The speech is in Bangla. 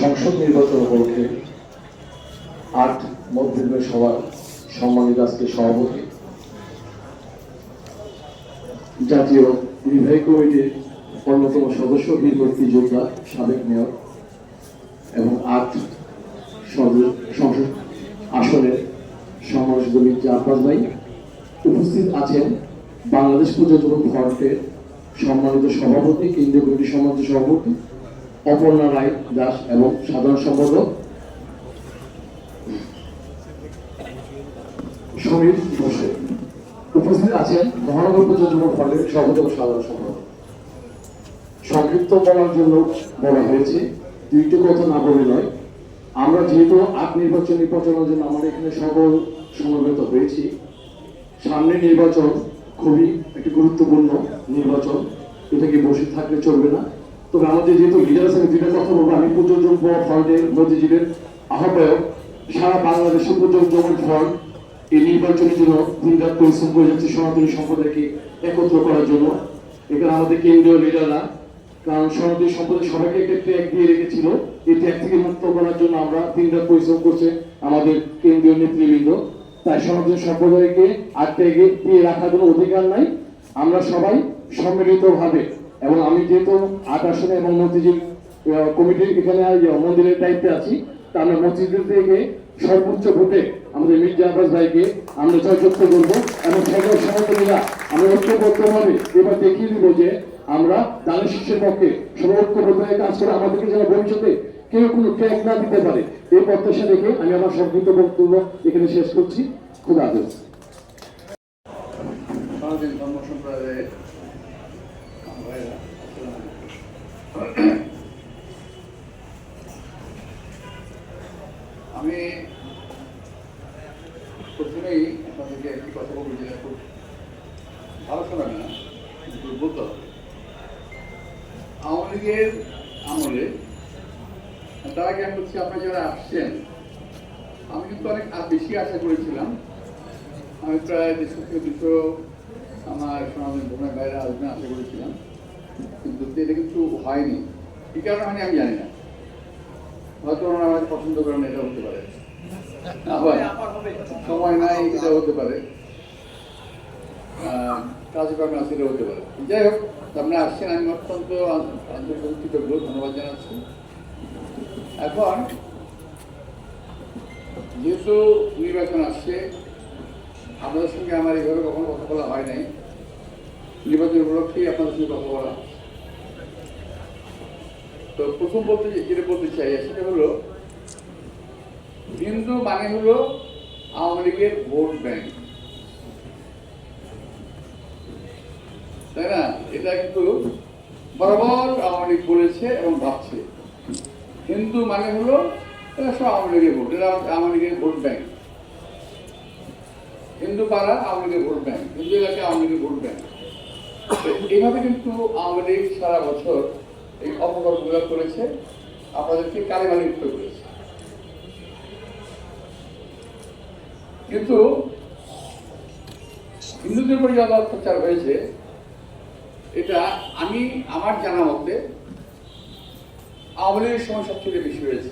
সংসদ নির্বাচন উপলক্ষে আট মধ্যবিত্ত সভার সম্মানিত আজকে সভাপতি, জাতীয় নির্বাহী কমিটির অন্যতম সদস্য বীরবর্তী যোদ্ধা, সাবেক মেয়র এবং আট সদ- সংসদ আসনের সমাবেশিত মির্জা আব্বাস ভাই উপস্থিত আছেন বাংলাদেশ পর্যটন ফ্রন্টের সম্মানিত সভাপতি, কেন্দ্রীয় কমিটির সম্মানিত সভাপতি অপর্ণা রায় দাস এবং সাধারণ সম্পাদক সমীর বসে উপস্থিত আছেন মহানগর পর্যটন ফ্রন্টের সভাপতি সাধারণ সম্পাদক। সংক্ষিপ্ত বলার জন্য বলা হয়েছে, দুইটি কথা না বলে নয়। আমরা যেহেতু আট নির্বাচন নির্বাচনের জন্য আমরা এখানে সকল সমবেত হয়েছি, সামনে নির্বাচন খুবই একটি গুরুত্বপূর্ণ নির্বাচন। এটাকে বসে থাকলে চলবে না। তবে আমাদের যেহেতু লিডার আছে দুইটা কথা বলব, আমি প্রযোজক ফ্রন্টের মধ্যজীবের আহ্বায়ক। সারা বাংলাদেশের প্রযোজক ফ্রন্ট এই নির্বাচনের জন্য দিনরাত পরিশ্রম করে যাচ্ছে সনাতনী সম্প্রদায়কে একত্র করার জন্য। এখানে আমাদের কেন্দ্রীয় লিডাররা কারণ সনাতনী সম্প্রদায় সবাইকে একটা ট্র্যাক দিয়ে রেখেছিল। এই ট্র্যাক থেকে মুক্ত করার জন্য আমরা দিনরাত পরিশ্রম করছে আমাদের কেন্দ্রীয় নেতৃবৃন্দ। তাই সনাতনী সম্প্রদায়কে আটকে দিয়ে রাখার কোনো অধিকার নাই। আমরা সবাই সম্মিলিত ভাবে এবং আমি যেহেতু আট আসনে এবং মসজিদ কমিটির এখানে মন্দিরের দায়িত্বে আছি, তা আমরা মসজিদের থেকে সর্বোচ্চ ভোটে আমাদের মির্জা আব্বাস ভাইকে আমরা জয়যুক্ত করব এবং সকল সনাতনীরা আমরা ঐক্যবদ্ধভাবে এবার দেখিয়ে দিব যে আমরা দানের শিষ্যের পক্ষে সবাই ঐক্যবদ্ধ কাজ করে আমাদেরকে যেন ভবিষ্যতে কেউ কোনো ট্যাগ না দিতে পারে। এই প্রত্যাশা রেখে আমি আমার সংক্ষিপ্ত বক্তব্য এখানে শেষ করছি। খুব হাফেজ। আমি প্রথমেই আপনাদেরকে একটি কথা বলব যেটা খুব ভালো শোনাবে না, কিন্তু আওয়ামী লীগের আমলে, তার আগে আমি বলছি, আপনারা যারা আসছেন, আমি কিন্তু অনেক বেশি আশা করেছিলাম। আমি প্রায় দেড়শো থেকে দুশো আমার সনাতন ভ্রমণের বাইরে আসবেন, আশা করেছিলাম। কিন্তু এটা কিন্তু হয়নি। কি কারণে হয়নি আমি জানি না। হয়তো ওনারা আমাকে পছন্দ করেন এটা হতে পারে। সময় নাই, এটা হতে পারে। কাজকর্মে আছে, এটা হতে পারে। যাই হোক, আপনি আসছেন, আমি অত্যন্ত কৃতজ্ঞ, ধন্যবাদ জানাচ্ছি। এখন যেহেতু নির্বাচন আসছে, আপনাদের সঙ্গে আমার এইভাবে কখনো কথা বলা হয় নাই। নির্বাচন উপলক্ষেই আপনাদের সঙ্গে কথা বলা তো প্রথম বলতে যেটা বলতে চাই, সেটা হলো হিন্দু মানে হলো আওয়ামী লীগের ভোট ব্যাংক। তাই না? এটা কিন্তু বরাবর আওয়ামী লীগ বলেছে এবং ভাবছে। হিন্দু মানে হলো, এরা সব আওয়ামী লীগের ভোট, এরা আওয়ামী লীগের ভোট ব্যাংক। হিন্দু পাড়া আওয়ামী লীগের ভোট ব্যাংক, হিন্দু এলাকায় আওয়ামী লীগের ভোট ব্যাংক। এইভাবে কিন্তু আওয়ামী লীগ সারা বছর এই অপকর্মগুলো করেছে, আপনাদেরকে কালিমালিপ্ত করেছে। কিন্তু হিন্দুদের উপর যত অত্যাচার হয়েছে, এটা আমি আমার জানা মতে আওয়ামী লীগের সময় সবচেয়ে বেশি হয়েছে।